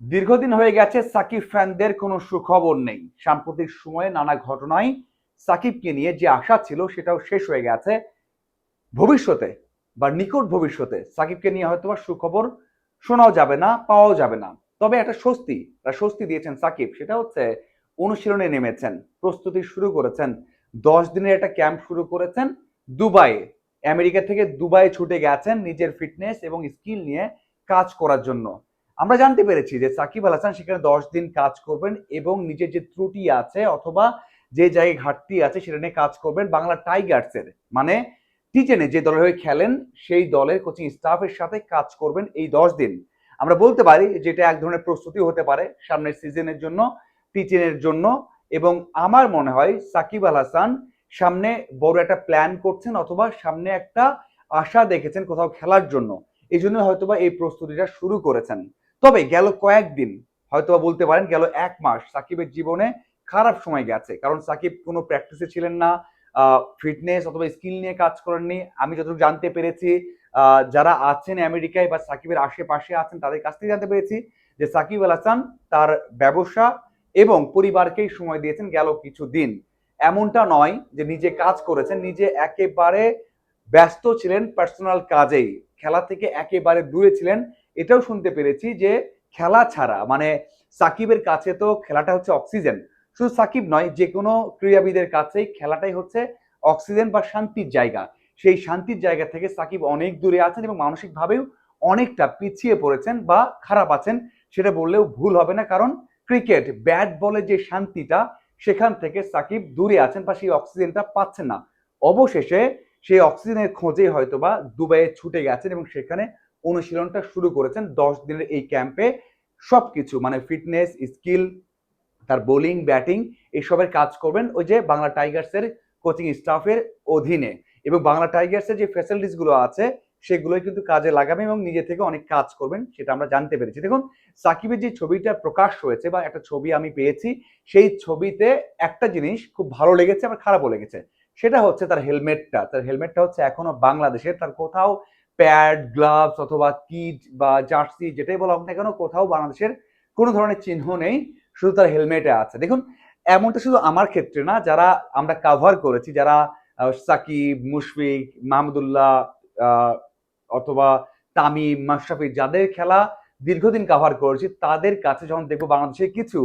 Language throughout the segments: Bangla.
দীর্ঘদিন হয়ে গেছে সাকিব ফ্যানদের কোনো সুখবর নেই। সাম্প্রতিক সময়ে নানা ঘটনায় সাকিবকে নিয়ে যে আশা ছিল সেটাও শেষ হয়ে গেছে। ভবিষ্যতে বা নিকট ভবিষ্যতে সাকিবকে নিয়ে হয়তো সুখবর শোনাও যাবে না, পাওয়াও যাবে না। তবে একটা স্বস্তি স্বস্তি দিয়েছেন সাকিব, সেটা হচ্ছে অনুশীলনে নেমেছেন, প্রস্তুতি শুরু করেছেন, দশ দিনের একটা ক্যাম্প শুরু করেছেন, দুবাইয়ে, আমেরিকা থেকে দুবাই ছুটে গেছেন নিজের ফিটনেস এবং স্কিল নিয়ে কাজ করার জন্য। আমরা জানতে পেরেছি যে সাকিব আল হাসান সেখানে দশ দিন কাজ করবেন এবং নিজের যে ত্রুটি আছে অথবা যে জায়গায় ঘাটতি আছে সেটা নিয়ে কাজ করবেন বাংলা টাইগার্সের। মানে টিচেনে যে দলের হয়ে খেলেন, সেই দলের কোচিং স্টাফের সাথে কাজ করবেন এই দশ দিন। আমরা বলতে পারি যে এটা এক ধরনের প্রস্তুতি হতে পারে সামনের সিজনের জন্য টিচেনের জন্য এবং আমার মনে হয় সাকিব আল হাসান সামনে বড় একটা প্ল্যান করছেন অথবা সামনে একটা আশা দেখেছেন কোথাও খেলার জন্য। এই জন্য হয়তোবা এই প্রস্তুতিটা শুরু করেছেন। তবে গেল কয়েকদিন, হয়তোবা বলতে পারেন গেল এক মাস সাকিবের জীবনে খারাপ সময় গেছে। কারণ সাকিব কোনো প্র্যাকটিসে ছিলেন না ফিটনেস অথবা স্কিল নিয়ে কাজ করেননি। আমি যতটুকু জানতে পেরেছি যারা আছেন আমেরিকায় বা সাকিবের আশেপাশে আছেন তাদের কাছ থেকে জানতে পেরেছি যে সাকিব আল হাসান তার ব্যবসা এবং পরিবারকেই সময় দিয়েছেন গেল কিছু দিন এমনটা নয় যে নিজে কাজ করেছেন, নিজে একেবারে ব্যস্ত ছিলেন পার্সোনাল কাজেই। খেলা থেকে একেবারে দূরে ছিলেন এটাও শুনতে পেরেছি যে খেলা ছাড়া মানে সাকিবের কাছে তো খেলাটা হচ্ছে অক্সিজেন। শুধু সাকিব নয়, যে কোনো ক্রীড়াবিদের কাছেই খেলাটাই হচ্ছে অক্সিজেন বা শান্তির জায়গা। সেই শান্তির জায়গা থেকে সাকিব অনেক দূরে আছেন এবং মানসিকভাবেও অনেকটা পিছিয়ে পড়েছেন বা খারাপ আছেন, সেটা বললেও ভুল হবে না। কারণ ক্রিকেট, ব্যাট বলে যে শান্তিটা, সেখান থেকে সাকিব দূরে আছেন বা সেই অক্সিজেনটা পাচ্ছেন না। অবশেষে সেই অক্সিজেনের খোঁজে হয়তোবা দুবাইয়ে ছুটে গেছেন এবং সেখানে অনুশীলনটা শুরু করেছেন দশ দিনের এই ক্যাম্পে সব কিছু মানে ফিটনেস স্কিল তার বোলিং ব্যাটিং এসবের কাজ করবেন ওই যে বাংলা টাইগার্সের কোচিং স্টাফের অধীনে। এবং বাংলা টাইগার্সের যে ফ্যাসিলিটিসগুলো আছে, সেগুলোই কিন্তু কাজে লাগাবেন এবং নিজে থেকে অনেক কাজ করবেন, সেটা আমরা জানতে পেরেছি। দেখুন, সাকিবের যে ছবিটা প্রকাশ হয়েছে বা একটা ছবি আমি পেয়েছি, সেই ছবিতে একটা জিনিস খুব ভালো লেগেছে আমার খারাপও লেগেছে। সেটা হচ্ছে তার হেলমেটটা তার হেলমেটটা হচ্ছে এখনও বাংলাদেশের, তার কোথাও প্যাড, গ্লাভস অথবা কিট বা জার্সি যেটাই বলা হোক না কেন, কোথাও বাংলাদেশের কোনো ধরনের চিহ্ন নেই, শুধু তার হেলমেটে আছে। দেখুন, এমনটা শুধু আমার ক্ষেত্রে না, যারা আমরা কাভার করেছি, যারা সাকিব, মুশফিক মাহমুদুল্লাহ অথবা তামিম, মাশরাফি, যাদের খেলা দীর্ঘদিন কাভার করেছি, তাদের কাছে যখন দেখব বাংলাদেশের কিছু,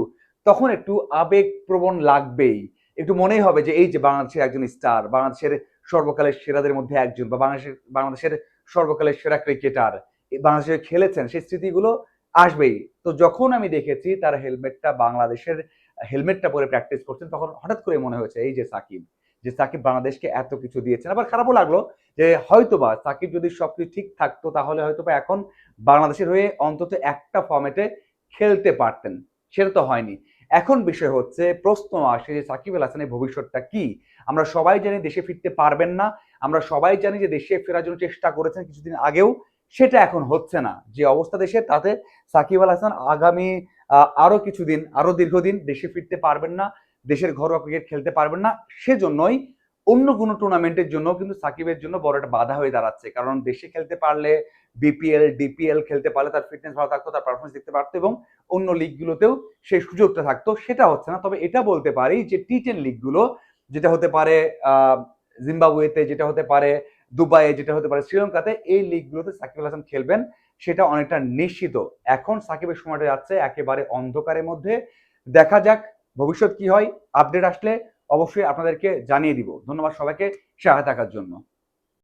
তখন একটু আবেগ প্রবণ লাগবেই। একটু মনেই হবে যে, এই যে বাংলাদেশের একজন স্টার বাংলাদেশের সর্বকালের সেরাদের মধ্যে একজন বা বাংলাদেশের বাংলাদেশের সর্বকালের সেরা ক্রিকেটার বাংলাদেশে খেলেছেন, সেই স্মৃতিগুলো আসবেই। তো যখন আমি দেখেছি তার হেলমেটটা বাংলাদেশের হেলমেটটা পরে প্র্যাকটিস করছেন, তখন হঠাৎ করে মনে হয়েছে, এই যে সাকিব যে সাকিব বাংলাদেশকে এত কিছু দিয়েছেন। আবার খারাপও লাগল যে হয়তোবা সাকিব যদি সবকিছু ঠিক থাকতো, তাহলে হয়তোবা এখন বাংলাদেশের হয়ে অন্তত একটা ফর্মেটে খেলতে পারতেন। সেটা তো হয়নি। এখন বিষয় হচ্ছে, প্রশ্ন আসে যে সাকিব আল হাসানের ভবিষ্যৎটা কি? আমরা সবাই জানি দেশে ফিরতে পারবেন না। আমরা সবাই জানি যে দেশে ফেরার জন্য চেষ্টা করেছেন কিছুদিন আগেও সেটা এখন হচ্ছে না। যে অবস্থা দেশে তাতে সাকিব আল হাসান আগামী আহ, আরও কিছুদিন আরও দীর্ঘদিন দেশে ফিরতে পারবেন না দেশের ঘরোয়া ক্রিকেট খেলতে পারবেন না সেজন্যই অন্য কোনো টুর্নামেন্টের জন্য কিন্তু সাকিবের জন্য বড় একটা বাধা হয়ে দাঁড়াচ্ছে। কারণ দেশে খেলতে পারলে বিপিএল ডিপিএল খেলতে পারলে তার ফিটনেস ভালো থাকতো তার পারফরমেন্স দেখতে পারতো এবং অন্য লিগগুলোতেও সেই সুযোগটা থাকতো সেটা হচ্ছে না। তবে এটা বলতে পারি যে টি টেন লিগগুলো যেটা হতে পারে জিম্বাবুয়েতে যেটা হতে পারে, দুবাইয়ে যেটা হতে পারে, শ্রীলঙ্কাতে এই লিগগুলোতে সাকিব আল হাসান খেলবেন, সেটা অনেকটা নিশ্চিত। এখন সাকিবের সময়টা যাচ্ছে একেবারে অন্ধকারের মধ্যে। দেখা যাক ভবিষ্যৎ কি হয়, আপডেট আসলে অবশ্যই আপনাদেরকে জানিয়ে দিব। ধন্যবাদ সবাইকে সাহায্য থাকার জন্য।